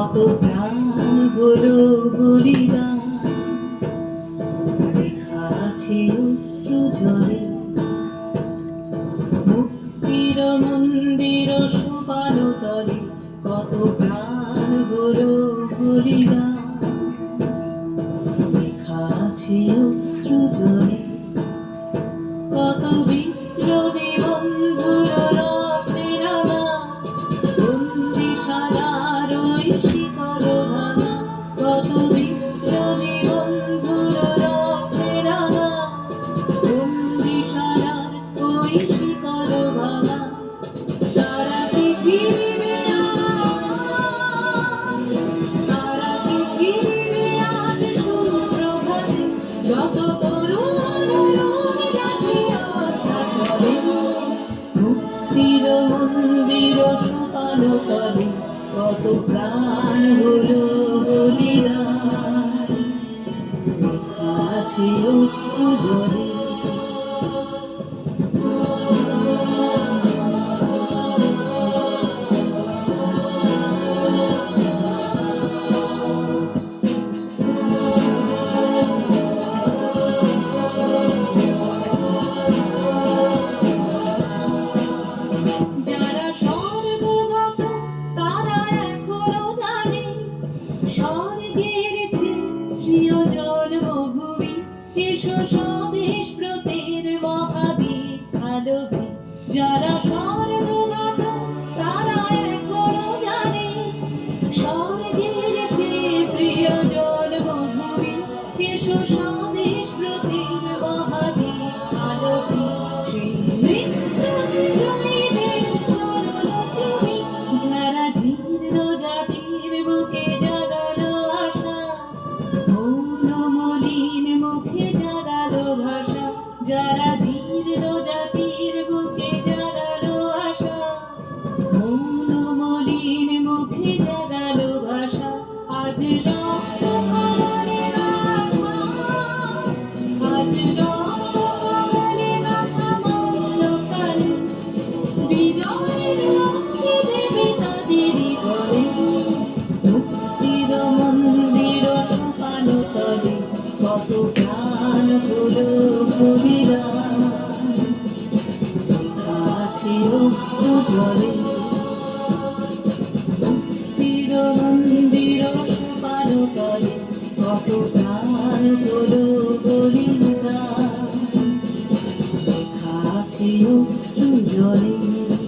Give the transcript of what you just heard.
কত প্রাণ হলো বলিদান আছে অশ্রু জলে। মুক্তির মন্দির সোপান তলে কত প্রাণ হলো বলিদান লেখা আছে অশ্রু জলে। কত বিপ্লবী তলে কত প্রাণ হলো বলিদান লেখা আছে এসো স্বদেশ ব্রতের মহাবিখ্যালভি যারা স্বর্গগত তারা এখনও জানে। স্বর্গের চেয়ে প্রিয় জন্মভূমি এসো কত প্রাণ বলিদান লেখা আছে অশ্রু জলে। মুক্তির মন্দির সোপান তলে। কত প্রাণ বলিদান লেখা আছে অশ্রু জলে।